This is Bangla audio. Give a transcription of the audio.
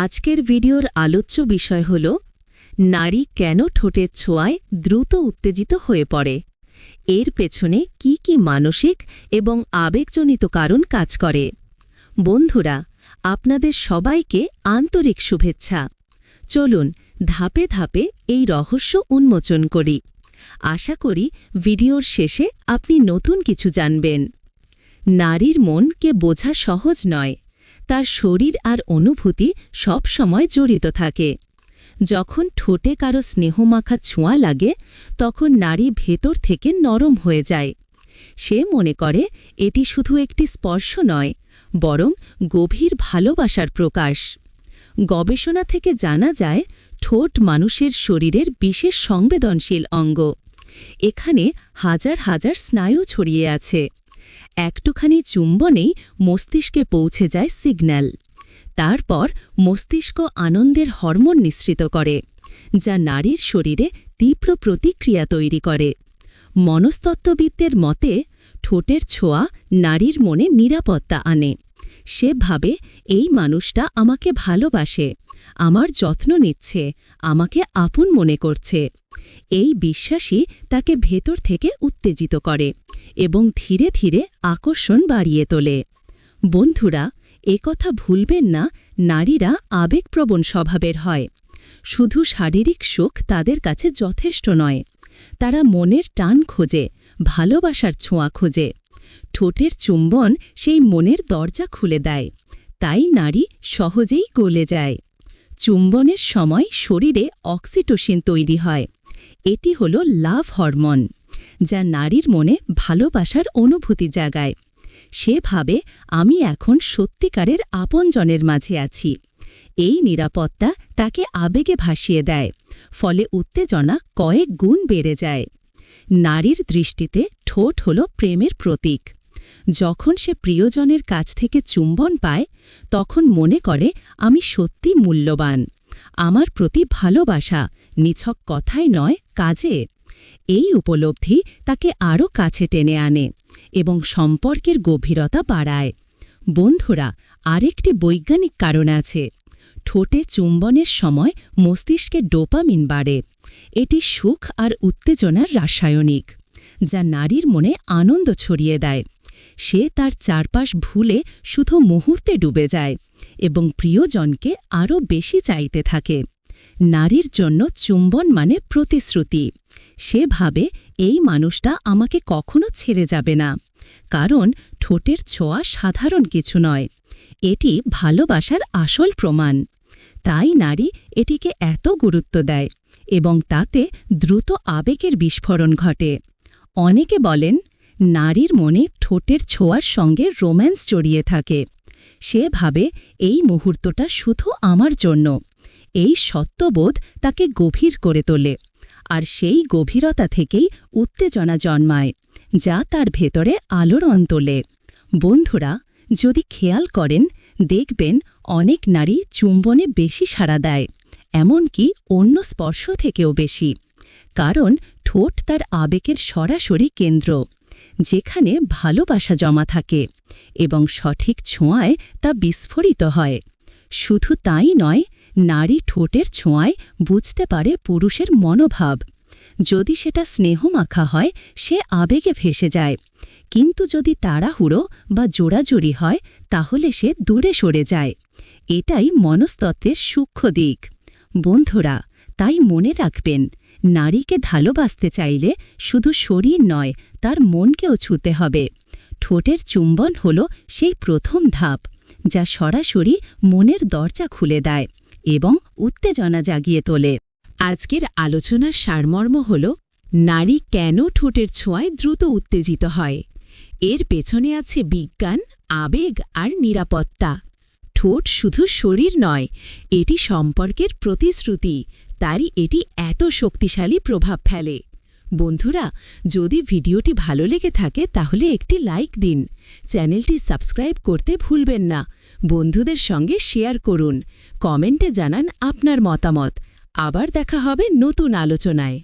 আজকের ভিডিওর আলোচ্য বিষয় হল, নারী কেন ঠোঁটের ছোঁয়ায় দ্রুত উত্তেজিত হয়ে পড়ে? এর পেছনে কি কি মানসিক এবং আবেগজনিত কারণ কাজ করে? বন্ধুরা, আপনাদের সবাইকে আন্তরিক শুভেচ্ছা। চলুন ধাপে ধাপে এই রহস্য উন্মোচন করি। আশা করি ভিডিওর শেষে আপনি নতুন কিছু জানবেন। নারীর মনকে বোঝা সহজ নয়। তার শরীর আর অনুভূতি সব সময় জড়িত থাকে। যখন ঠোঁটে কারও স্নেহমাখা ছোঁয়া লাগে, তখন নারী ভেতর থেকে নরম হয়ে যায়। সে মনে করে, এটি শুধু একটি স্পর্শ নয়, বরং গভীর ভালোবাসার প্রকাশ। গবেষণা থেকে জানা যায়, ঠোঁট মানুষের শরীরের বিশেষ সংবেদনশীল অঙ্গ। এখানে হাজার হাজার স্নায়ু ছড়িয়ে আছে। একটুখানি চুম্বনেই মস্তিষ্কে পৌঁছে যায় সিগন্যাল। তারপর মস্তিষ্ক আনন্দের হরমোন নিঃসৃত করে, যা নারীর শরীরে তীব্র প্রতিক্রিয়া তৈরি করে। মনস্তত্ত্ববিদদের মতে, ঠোঁটের ছোঁয়া নারীর মনে নিরাপত্তা আনে। সে ভাবে, এই মানুষটা আমাকে ভালোবাসে আমার যত্ন নিচ্ছে, আমাকে আপন মনে করছে। এই বিশ্বাসই তাকে ভেতর থেকে উত্তেজিত করে এবং ধীরে ধীরে আকর্ষণ বাড়িয়ে তোলে। বন্ধুরা একথা ভুলবেন না, নারীরা আবেগপ্রবণ স্বভাবের হয়। শুধু শারীরিক সুখ তাদের কাছে যথেষ্ট নয়। তারা মনের টান খোঁজে, ভালোবাসার ছোঁয়া খোঁজে। ঠোঁটের চুম্বন সেই মনের দরজা খুলে দেয়। তাই নারী সহজেই গলে যায়। চুম্বনের সময় শরীরে অক্সিটোসিন তৈরি হয়। এটি হল লাভ হরমোন, যা নারীর মনে ভালোবাসার অনুভূতি জাগায়। সে ভাবে আমি এখন সত্যিকারের আপনজনের মাঝে আছি। এই নিরাপত্তা তাকে আবেগে ভাসিয়ে দেয়, ফলে উত্তেজনা কয়েক গুণ বেড়ে যায়। নারীর দৃষ্টিতে ঠোঁট হল প্রেমের প্রতীক। যখন সে প্রিয়জনের কাছ থেকে চুম্বন পায়, তখন মনে করে, আমি সত্যি মূল্যবান। আমার প্রতি ভালোবাসা নিছক কথাই নয়, কাজে। এই উপলব্ধি তাকে আরও কাছে টেনে আনে এবং সম্পর্কের গভীরতা বাড়ায়। বন্ধুরা, আরেকটি বৈজ্ঞানিক কারণ আছে। ঠোঁটে চুম্বনের সময় মস্তিষ্কে ডোপামিন বাড়ে। এটি সুখ আর উত্তেজনার রাসায়নিক, যা নারীর মনে আনন্দ ছড়িয়ে দেয়। সে তার চারপাশ ভুলে শুধু মুহূর্তে ডুবে যায় এবং প্রিয়জনকে আরও বেশি চাইতে থাকে। নারীর জন্য চুম্বন মানে প্রতিশ্রুতি। সে ভাবে, এই মানুষটা আমাকে কখনো ছেড়ে যাবে না। কারণ ঠোঁটের ছোঁয়া সাধারণ কিছু নয়। এটি ভালোবাসার আসল প্রমাণ। তাই নারী এটিকে এত গুরুত্ব দেয় এবং তাতে দ্রুত আবেগের বিস্ফোরণ ঘটে। অনেকে বলেন নারীর মনে ঠোঁটের ছোঁয়ার সঙ্গে রোম্যান্স জড়িয়ে থাকে। সে ভাবে, এই মুহূর্তটা শুধু আমার জন্য। এই সত্যবোধ তাকে গভীর করে তোলে। আর সেই গভীরতা থেকেই উত্তেজনা জন্মায়, যা তার ভেতরে আলোড়ন তোলে। বন্ধুরা, যদি খেয়াল করেন, দেখবেন অনেক নারী চুম্বনে বেশি সাড়া দেয়, এমনকি অন্য স্পর্শ থেকেও বেশি। কারণ ঠোঁট তার আবেগের সরাসরি কেন্দ্র। যেখানে ভালোবাসা জমা থাকে এবং সঠিক ছোঁয়ায় তা বিস্ফোরিত হয়। শুধু তাই নয়, নারী ঠোঁটের ছোঁয়ায় বুঝতে পারে পুরুষের মনোভাব। যদি সেটা স্নেহমাখা হয়, সে আবেগে ভেসে যায়। কিন্তু যদি তাড়াহুড়ো বা জোড়াজুড়ি হয়, তাহলে সে দূরে সরে যায়। এটাই মনস্তত্ত্বের সূক্ষ্ম দিক। বন্ধুরা, তাই মনে রাখবেন নারীকে ভালোবাসতে চাইলে শুধু শরীর নয়, তার মনকেও ছুতে হবে। ঠোঁটের চুম্বন হল সেই প্রথম ধাপ, যা সরাসরি মনের দরজা খুলে দেয় এবং উত্তেজনা জাগিয়ে তোলে। আজকের আলোচনার সারমর্ম হল, নারী কেন ঠোঁটের ছোঁয়ায় দ্রুত উত্তেজিত হয়? এর পেছনে আছে বিজ্ঞান, আবেগ আর নিরাপত্তা। ঠোঁট শুধু শরীর নয়, এটি সম্পর্কের প্রতিশ্রুতি তারই এটি এত শক্তিশালী প্রভাব ফেলে। বন্ধুরা, যদি ভিডিওটি ভালো লেগে থাকে, তাহলে একটি লাইক দিন। চ্যানেলটি সাবস্ক্রাইব করতে ভুলবেন না। বন্ধুদের সঙ্গে শেয়ার করুন। কমেন্টে জানান আপনার মতামত। আবার দেখা হবে নতুন আলোচনায়।